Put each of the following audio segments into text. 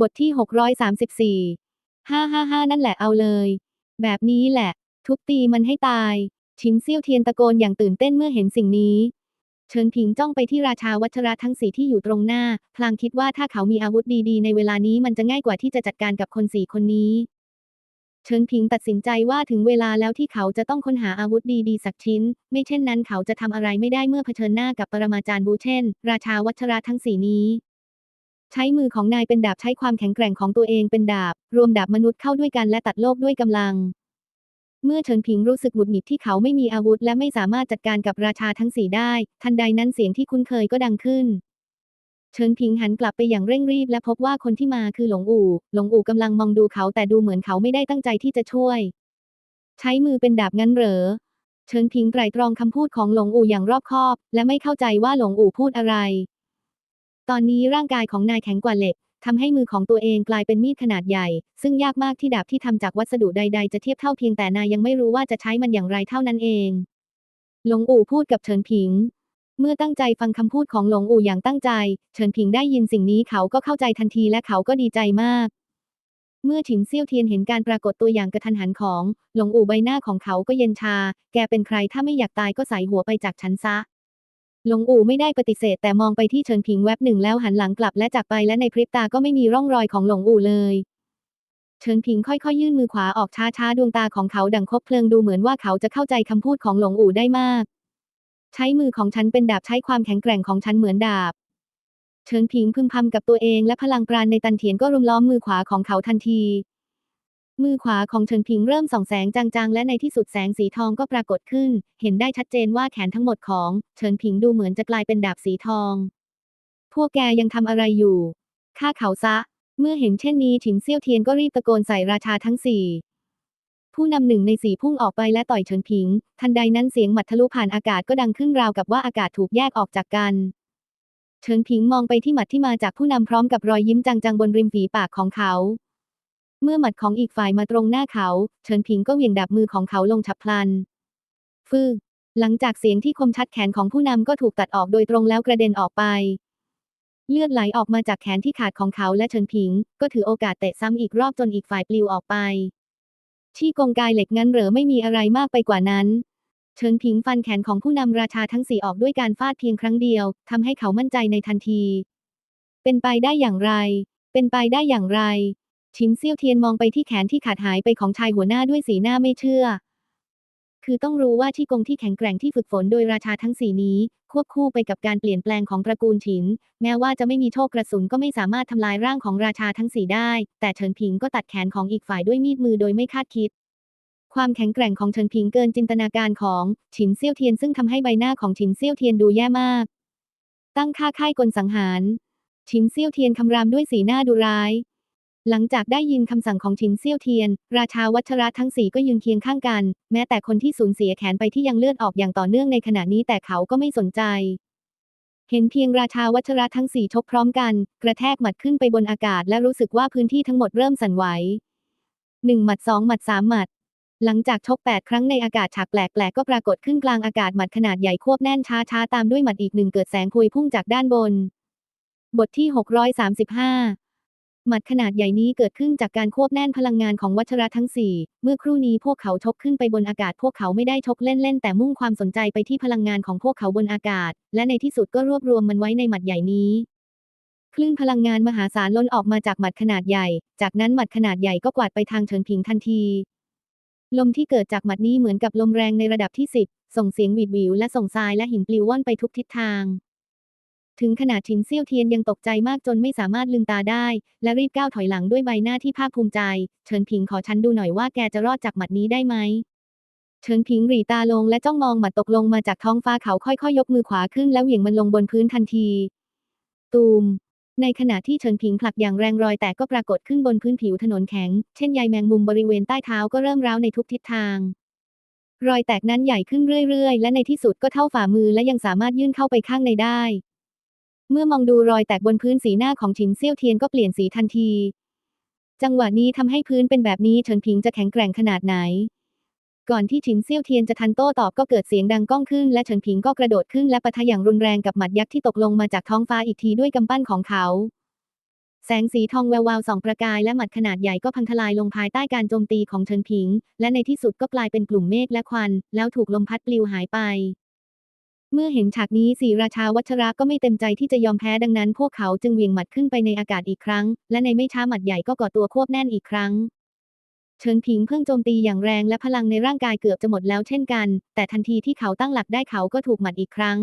บทที่ 634ฮ่าฮ่าฮ่านั่นแหละเอาเลย แบบนี้แหละ ทุบตีมันให้ตาย ชินเซี่ยวเทียนตะโกนอย่างตื่นเต้นเมื่อเห็นสิ่งนี้เฉินผิงจ้องไปที่ราชาวัชระทั้งสี่ที่อยู่ตรงหน้า พลางคิดว่าถ้าเขามีอาวุธดีๆ ในเวลานี้มันจะง่ายกว่าที่จะจัดการกับคนสี่คนนี้เฉินผิงตัดสินใจว่าถึงเวลาแล้วที่เขาจะต้องค้นหาอาวุธดีๆสักชิ้น ไม่เช่นนั้นเขาจะทำอะไรไม่ได้เมื่อเผชิญหน้ากับปรมาจารย์บูเช่น ราชาวัชระทั้งสี่นี้ ใช้มือของนายเป็นดาบใช้ความแข็งแกร่งของตัวเองเป็นดาบ รวมดาบมนุษย์เข้าด้วยกันและตัดโลกด้วยกำลัง เมื่อเฉินผิงรู้สึกหงุดหงิดที่เขาไม่มีอาวุธ และไม่สามารถจัดการกับราชาทั้งสี่ได้ ทันใดนั้นเสียงที่คุ้นเคยก็ดังขึ้นเฉินผิงหันกลับไปอย่างเร่งรีบและพบว่าคนที่มาคือหลงอู่ หลงอู่กำลังมองดูเขาแต่ดูเหมือนเขาไม่ได้ตั้งใจที่จะช่วย ใช้มือเป็นดาบงั้นเหรอ เฉินผิงไตรตรองคำพูดของหลงอู่อย่างรอบคอบ และไม่เข้าใจว่าหลงอู่พูดอะไร ตอนนี้ร่างกายของนายแข็งกว่าเหล็กทำให้มือของตัวเองกลายเป็นมีดขนาดใหญ่ ซึ่งยากมากที่ดาบที่ทำจากวัสดุใด ๆ จะเทียบเท่าเพียงแต่นายยังไม่รู้ว่าจะใช้มันอย่างไรเท่านั้นเอง หลงอู่พูดกับเฉินผิง เมื่อตั้งใจฟังคำพูดของหลงอู่อย่างตั้งใจ เฉินผิงได้ยินสิ่งนี้เขาก็เข้าใจทันทีและเขาก็ดีใจมาก เมื่อฉินเซี่ยวเทียนเห็นการปรากฏตัวอย่างกระทันหันของ หลงอู่ใบหน้าของเขาก็เย็นชา แกเป็นใครถ้าไม่อยากตายก็ใส่หัวไปจากฉันซะ หลงอู่ไม่ได้ปฏิเสธแต่มองไปที่เฉินผิงแวบหนึ่งแล้วหันหลังกลับและจากไปและในพริบตาก็ไม่มีร่องรอยของหลงอู่เลยเฉินผิงค่อยๆ ยื่นมือขวาออกช้าๆดวงตาของเขาดังคบเพลิงดูเหมือนว่าเขาจะเข้าใจคำพูดของหลงอู่ได้มาก ใช้มือของฉันเป็นดาบใช้ความแข็งแกร่งของฉันเหมือนดาบเฉินผิงพึมพำกับตัวเองและพลังปราณในตันเถียนก็รุมล้อมมือขวาของเขาทันที มือขวาของเฉินผิงเริ่มส่องแสงจางๆ และในที่สุดแสงสีทองก็ปรากฏขึ้น เห็นได้ชัดเจนว่าแขนทั้งหมดของเฉินผิงดูเหมือนจะกลายเป็นดาบสีทอง พวกแกยังทำอะไรอยู่ฆ่าเขาซะ เมื่อเห็นเช่นนี้ฉินเซี่ยวเทียนก็รีบตะโกนใส่ราชาทั้งสี่ผู้นำหนึ่งในสี่พุ่งออกไปและต่อยเฉินผิง ทันใดนั้นเสียงหมัดทะลุผ่านอากาศก็ดังขึ้นราวกับว่าอากาศถูกแยกออกจากกันเฉินผิงมองไปที่หมัดที่มาจากผู้นำพร้อมกับรอยยิ้มจางๆบนริมฝีปากของเขา เมื่อหมัดของอีกฝ่ายมาตรงหน้าเขา เฉินผิงก็เหวี่ยงดับมือของเขาลงฉับพลัน ฟือหลังจากเสียงที่คมชัดแขนของผู้นำก็ถูกตัดออกโดยตรงแล้วกระเด็นออกไป เลือดไหลออกมาจากแขนที่ขาดของเขาและเฉินผิง ก็ถือโอกาสเตะซ้ำอีกรอบจนอีกฝ่ายปลิวออกไปที่กงกายเหล็กงั้นเหรอไม่มีอะไรมากไปกว่านั้น เฉินผิงฟันแขนของผู้นำราชาทั้งสี่ออกด้วยการฟาดเพียงครั้งเดียวทำให้เขามั่นใจในทันที เป็นไปได้อย่างไร เป็นไปได้อย่างไร ชินเซี่ยวเทียนมองไปที่แขนที่ขาดหายไปของชายหัวหน้าด้วยสีหน้าไม่เชื่อ คือต้องรู้ว่าที่กงที่แข็งแกร่งที่ฝึกฝนโดยราชาทั้งสี่นี้ ควบคู่ไปกับการเปลี่ยนแปลงของตระกูลฉิน แม้ว่าจะไม่มีโชคกระสุนก็ไม่สามารถทำลายร่างของราชาทั้งสี่ได้ แต่เฉินผิงก็ตัดแขนของอีกฝ่ายด้วยมีดมือโดยไม่คาดคิดความแข็งแกร่งของเฉินผิงเกินจินตนาการของฉินเซี่ยวเทียนซึ่งทำให้ใบหน้าของฉินเซี่ยวเทียนดูแย่มาก ตั้งค่าค่ายกลสังหาร ฉินเซี่ยวเทียนคำรามด้วยสีหน้าดุร้าย หลังจากได้ยินคำสั่งของฉินเซี่ยวเทียน ราชาวัชระทั้งสี่ก็ยืนเคียงข้างกัน แม้แต่คนที่สูญเสียแขนไปที่ยังเลือดออกอย่างต่อเนื่องในขณะนี้แต่เขาก็ไม่สนใจ เห็นเพียงราชาวัชระทั้งสี่ชกพร้อมกัน กระแทกหมัดขึ้นไปบนอากาศและรู้สึกว่าพื้นที่ทั้งหมดเริ่มสั่นไหวหนึ่งหมัดสองหมัดสามหมัด หลังจากชกแปดครั้งในอากาศฉากแปลกๆก็ปรากฏขึ้นกลางอากาศหมัดขนาดใหญ่ควบแน่นช้าๆตามด้วยหมัดอีกหนึ่งเกิดแสงพวยพุ่งจากด้านบน บทที่ 635 หมัดขนาดใหญ่นี้เกิดขึ้นจากการควบแน่นพลังงานของวัชระทั้งสี่เมื่อครู่นี้พวกเขาชกขึ้นไปบนอากาศ พวกเขาไม่ได้ชกเล่นๆ แต่มุ่งความสนใจไปที่พลังงานของพวกเขาบนอากาศ และในที่สุดก็รวบรวมมันไว้ในหมัดใหญ่นี้คลื่นพลังงานมหาศาลล้นออกมาจากหมัดขนาดใหญ่ จากนั้นหมัดขนาดใหญ่ก็กวาดไปทางเฉินผิงทันที ลมที่เกิดจากหมัดนี้เหมือนกับลมแรงในระดับที่ 10 ส่งเสียงหวีดหวิวและส่งทรายและหินปลิวว่อนไปทุกทิศทาง ถึงขนาดชินเซี่ยวเทียนยังตกใจมากจนไม่สามารถลืมตาได้ และรีบก้าวถอยหลังด้วยใบหน้าที่ภาคภูมิใจ เฉินผิงขอฉันดูหน่อยว่าแกจะรอดจากหมัดนี้ได้ไหมเฉินผิงหรีตาลงและจ้องมองหมัดตกลงมาจากท้องฟ้าเขาค่อยๆยกมือขวาขึ้นแล้วเหวี่ยงมันลงบนพื้นทันที ตูม ในขณะที่เฉินผิงผลักอย่างแรงรอยแตกก็ปรากฏขึ้นบนพื้นผิวถนนแข็ง เช่นใยแมงมุมบริเวณใต้เท้าก็เริ่มร้าวในทุกทิศทาง รอยแตกนั้นใหญ่ขึ้นเรื่อยๆ และในที่สุดก็เท่าฝ่ามือและยังสามารถยื่นเข้าไปข้างในได้ เมื่อมองดูรอยแตกบนพื้นสีหน้าของฉินเซี่ยวเทียนก็เปลี่ยนสีทันที จังหวะนี้ทำให้พื้นเป็นแบบนี้เฉินผิงจะแข็งแกร่งขนาดไหน ก่อนที่ฉินเซี่ยวเทียนจะทันโต้ตอบก็เกิดเสียงดังก้องขึ้น และเฉินผิงก็กระโดดขึ้นและปะทะอย่างรุนแรงกับหมัดยักษ์ที่ตกลงมาจากท้องฟ้าอีกทีด้วยกำปั้นของเขา แสงสีทองแวววาวส่องประกายและหมัดขนาดใหญ่ก็พังทลายลงภายใต้การโจมตีของเฉินผิง และในที่สุดก็กลายเป็นกลุ่มเมฆและควัน แล้วถูกลมพัดปลิวหายไป เมื่อเห็นฉากนี้สีราชาวัชระก็ไม่เต็มใจที่จะยอมแพ้ดังนั้น พวกเขาจึงเหวี่ยงหมัดขึ้นไปในอากาศอีกครั้ง และในไม่ช้าหมัดใหญ่ก็ก่อตัวควบแน่นอีกครั้งเฉินผิงเพิ่งโจมตีอย่างแรงและพลังในร่างกายเกือบจะหมดแล้วเช่นกัน แต่ทันทีที่เขาตั้งหลักได้เขาก็ถูกหมัดอีกครั้ง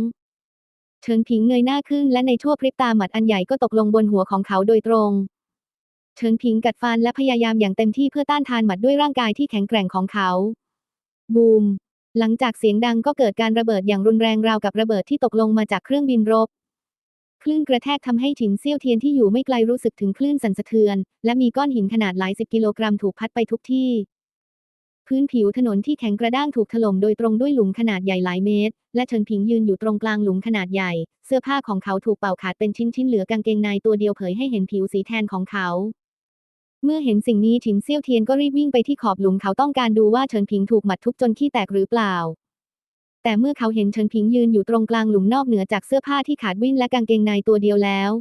เฉินผิงเงยหน้าขึ้นและในชั่วพริบตาหมัดอันใหญ่ก็ตกลงบนหัวของเขาโดยตรงเฉินผิงกัดฟันและพยายามอย่างเต็มที่เพื่อต้านทานหมัดด้วยร่างกายที่แข็งแกร่งของเขา บูม หลังจากเสียงดังก็เกิดการระเบิดอย่างรุนแรงราวกับระเบิดที่ตกลงมาจากเครื่องบินรบ คลื่นกระแทกทำให้ฉินเซี่ยวเทียนที่อยู่ไม่ไกลรู้สึกถึงคลื่นสั่นสะเทือน และมีก้อนหินขนาดหลายสิบกิโลกรัมถูกพัดไปทุกที่ พื้นผิวถนนที่แข็งกระด้างถูกถล่มโดยตรงด้วยหลุมขนาดใหญ่หลายเมตร และเฉินผิงยืนอยู่ตรงกลางหลุมขนาดใหญ่ เสื้อผ้าของเขาถูกเป่าขาดเป็นชิ้นๆเหลือกางเกงในตัวเดียวเผยให้เห็นผิวสีแทนของเขา เมื่อเห็นสิ่งนี้ฉินเซี่ยวเทียนก็รีบวิ่งไปที่ขอบหลุมเขาต้องการดูว่าเฉินผิงถูกหมัดทุบจนขี้แตกหรือเปล่า แต่เมื่อเขาเห็นเฉินผิงยืนอยู่ตรงกลางหลุมนอกเหนือจากเสื้อผ้าที่ขาดวิ่นและกางเกงในตัวเดียวแล้ว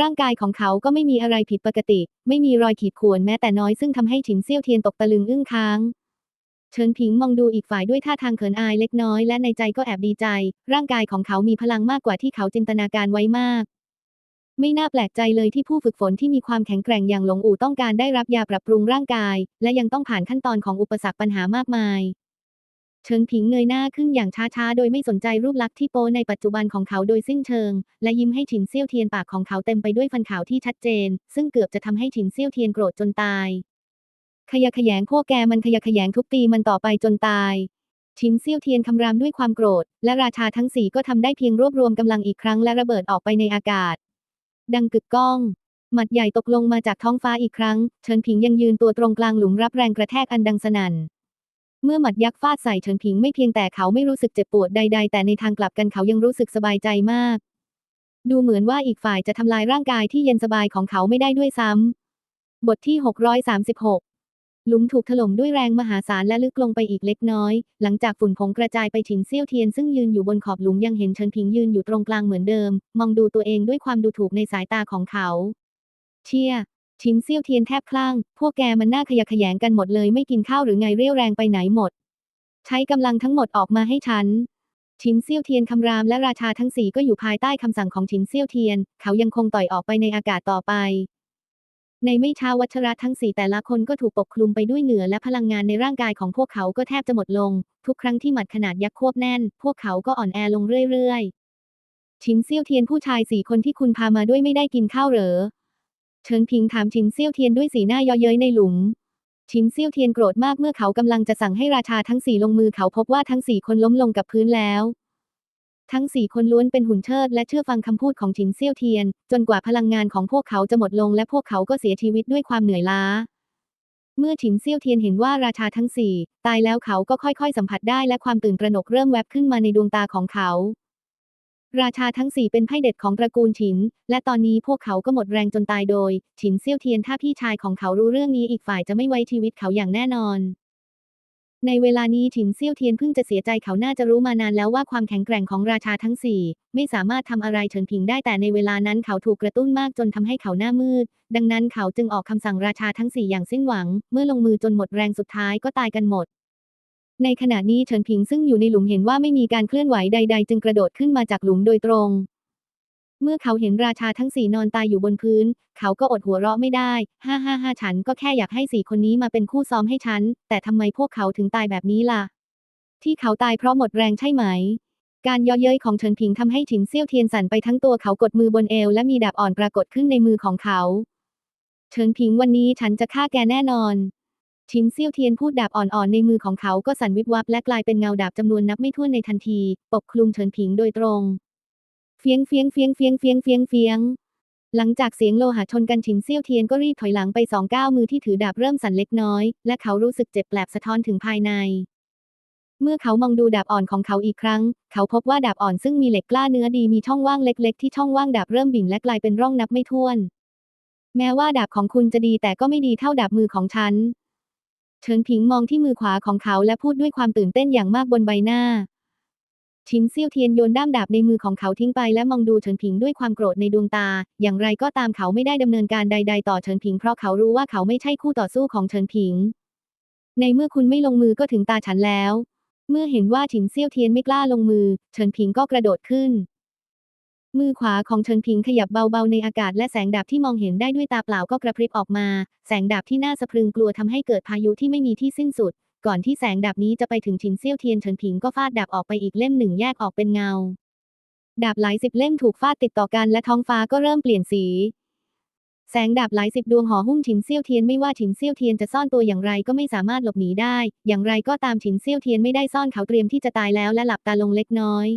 ร่างกายของเขาก็ไม่มีอะไรผิดปกติ ไม่มีรอยขีดข่วนแม้แต่น้อยซึ่งทำให้ฉินเซี่ยวเทียนตกตะลึงอึ้งค้างเฉินผิงมองดูอีกฝ่ายด้วยท่าทางเขินอายเล็กน้อยและในใจก็แอบดีใจ ร่างกายของเขามีพลังมากกว่าที่เขาจินตนาการไว้มาก ไม่น่าแปลกใจเลยที่ผู้ฝึกฝนที่มีความแข็งแกร่งอย่างหลงอู่ต้องการได้รับยาปรับปรุงร่างกาย และยังต้องผ่านขั้นตอนของอุปสรรคปัญหามากมายเฉิงผิงเงยหน้าขึ้นอย่างช้าๆ โดยไม่สนใจรูปลักษณ์ที่โป๊ในปัจจุบันของเขาโดยสิ้นเชิง และยิ้มให้ฉินเซี่ยวเทียนปากของเขาเต็มไปด้วยฟันขาวที่ชัดเจน ซึ่งเกือบจะทำให้ฉินเซี่ยวเทียนโกรธจนตาย ขยะแขยงพวกแกมันขยะแขยงทุบตีมันต่อไปจนตายชินเซี่ยวเทียนคำรามด้วยความโกรธ และราชาทั้งสี่ก็ทำได้เพียงรวบรวมกำลังอีกครั้งและระเบิดออกไปในอากาศ ดังกึกก้อง หมัดใหญ่ตกลงมาจากท้องฟ้าอีกครั้ง เฉินผิงยังยืนตัวตรงกลางหลุมรับแรงกระแทกอันดังสนั่น เมื่อหมัดยักษ์ฟาดใส่เฉินผิงไม่เพียงแต่เขาไม่รู้สึกเจ็บปวดใด ๆ แต่ในทางกลับกันเขายังรู้สึกสบายใจมาก ดูเหมือนว่าอีกฝ่ายจะทำลายร่างกายที่เย็นสบายของเขาไม่ได้ด้วยซ้ำบทที่ 636 หลุมถูกถล่มด้วยแรงมหาศาลและลึกลงไปอีกเล็กน้อย หลังจากฝุ่นผงกระจายไปฉินเซี่ยวเทียนซึ่งยืนอยู่บนขอบหลุมยังเห็นเฉินผิงยืนอยู่ตรงกลางเหมือนเดิม มองดูตัวเองด้วยความดูถูกในสายตาของเขา เชี่ยชินเซี่ยวเทียนแทบคลั่ง พวกแกมันน่าขยะแขยงกันหมดเลยไม่กินข้าวหรือไงเรี่ยวแรงไปไหนหมด ใช้กำลังทั้งหมดออกมาให้ฉันชินเซี่ยวเทียนคำรามและราชาทั้งสี่ก็อยู่ภายใต้คำสั่งของชินเซี่ยวเทียน เขายังคงต่อยออกไปในอากาศต่อไป ในไม่ช้าวัชระทั้งสี่แต่ละคนก็ถูกปกคลุมไปด้วยเหงื่อและพลังงานในร่างกายของพวกเขาก็แทบจะหมดลง ทุกครั้งที่หมัดขนาดยักษ์ควบแน่น พวกเขาก็อ่อนแอลงเรื่อยๆ ชินเซี่ยวเทียนผู้ชายสี่คนที่คุณพามาด้วยไม่ได้กินข้าวเหรอเฉินพิงถามชินเซี่ยวเทียนด้วยสีหน้าย่อเย้ยในหลุมชินเซี่ยวเทียนโกรธมากเมื่อเขากำลังจะสั่งให้ราชาทั้งสี่ลงมือเขาพบว่าทั้งสี่คนล้มลงกับพื้นแล้ว ทั้งสี่คนล้วนเป็นหุ่นเชิดและเชื่อฟังคำพูดของชินเซี่ยวเทียน จนกว่าพลังงานของพวกเขาจะหมดลงและพวกเขาก็เสียชีวิตด้วยความเหนื่อยล้า เมื่อฉินเซี่ยวเทียนเห็นว่าราชาทั้งสี่ตายแล้วเขาก็ค่อยๆสัมผัสได้และความตื่นตระหนกเริ่มแวบขึ้นมาในดวงตาของเขา ราชาทั้งสี่เป็นไพ่เด็ดของตระกูลฉิน และตอนนี้พวกเขาก็หมดแรงจนตายโดยฉินเซี่ยวเทียนถ้าพี่ชายของเขารู้เรื่องนี้อีกฝ่ายจะไม่ไว้ชีวิตเขาอย่างแน่นอน ในเวลานี้ฉินเซี่ยวเทียนเพิ่งจะเสียใจเขาน่าจะรู้มานานแล้วว่าความแข็งแกร่งของราชาทั้งสี่ไม่สามารถทำอะไรเฉินผิงได้แต่ในเวลานั้นเขาถูกกระตุ้นมากจนทำให้เขาหน้ามืด ดังนั้นเขาจึงออกคำสั่งราชาทั้งสี่อย่างสิ้นหวัง เมื่อลงมือจนหมดแรงสุดท้ายก็ตายกันหมด ในขณะนี้เฉินผิงซึ่งอยู่ในหลุมเห็นว่าไม่มีการเคลื่อนไหวใด ๆ จึงกระโดดขึ้นมาจากหลุมโดยตรง เมื่อเขาเห็นราชาทั้งสี่นอนตายอยู่บนพื้น เขาก็อดหัวเราะไม่ได้ ฮ่าฮ่าฮ่าฉันก็แค่อยากให้สี่คนนี้มาเป็นคู่ซ้อมให้ฉัน แต่ทำไมพวกเขาถึงตายแบบนี้ล่ะ ที่เขาตายเพราะหมดแรงใช่ไหม การย่อเย้ยของเฉินผิงทำให้ฉินเซี่ยวเทียนสั่นไปทั้งตัวเขากดมือบนเอวและมีดาบอ่อนปรากฏขึ้นในมือของเขา เฉินผิงวันนี้ฉันจะฆ่าแกแน่นอนชินเซี่ยวเทียนพูดดาบอ่อนๆในมือของเขาก็สั่นวิบวับและกลายเป็นเงาดาบจำนวนนับไม่ถ้วนในทันที ปกคลุมเฉินผิงโดยตรง เฟียงเฟียงเฟียงเฟียงเฟียงเฟียงเฟียง หลังจากเสียงโลหะชนกันฉินเซี่ยวเทียนก็รีบถอยหลังไปสองก้าวมือที่ถือดาบเริ่มสั่นเล็กน้อย และเขารู้สึกเจ็บแปลบสะท้อนถึงภายใน เมื่อเขามองดูดาบอ่อนของเขาอีกครั้ง เขาพบว่าดาบอ่อนซึ่งมีเหล็กกล้าเนื้อดีมีช่องว่างเล็ก ๆ ที่ช่องว่างดาบเริ่มบิ่นและกลายเป็นร่องนับไม่ถ้วน แม้ว่าดาบของคุณจะดีแต่ก็ไม่ดีเท่าดาบมือของฉันเฉินผิงมองที่มือขวาของเขาและพูดด้วยความตื่นเต้นอย่างมากบนใบหน้า ชินเซี่ยวเทียนโยนด้ามดาบในมือของเขาทิ้งไปและมองดูเฉินผิงด้วยความโกรธในดวงตา อย่างไรก็ตามเขาไม่ได้ดำเนินการใด ๆ ต่อเฉินผิงเพราะเขารู้ว่าเขาไม่ใช่คู่ต่อสู้ของเฉินผิง ในเมื่อคุณไม่ลงมือก็ถึงตาฉันแล้ว เมื่อเห็นว่าฉินเซี่ยวเทียนไม่กล้าลงมือ เฉินผิงก็กระโดดขึ้น มือขวาของเฉินผิงขยับเบาๆในอากาศและแสงดาบที่มองเห็นได้ด้วยตาเปล่าก็กระพริบออกมา แสงดาบที่น่าสะพรึงกลัวทำให้เกิดพายุที่ไม่มีที่สิ้นสุด ก่อนที่แสงดาบนี้จะไปถึงชินเซี่ยวเทียนเฉินผิงก็ฟาดดาบออกไปอีกเล่มหนึ่งแยกออกเป็นเงา ดาบหลายสิบเล่มถูกฟาดติดต่อกันและท้องฟ้าก็เริ่มเปลี่ยนสี แสงดาบหลายสิบดวงห่อหุ้มฉินเซี่ยวเทียนไม่ว่าฉินเซี่ยวเทียนจะซ่อนตัวอย่างไรก็ไม่สามารถหลบหนีได้ อย่างไรก็ตามฉินเซี่ยวเทียนไม่ได้ซ่อนเขาเตรียมที่จะตายแล้วและหลับตาลงเล็กน้อย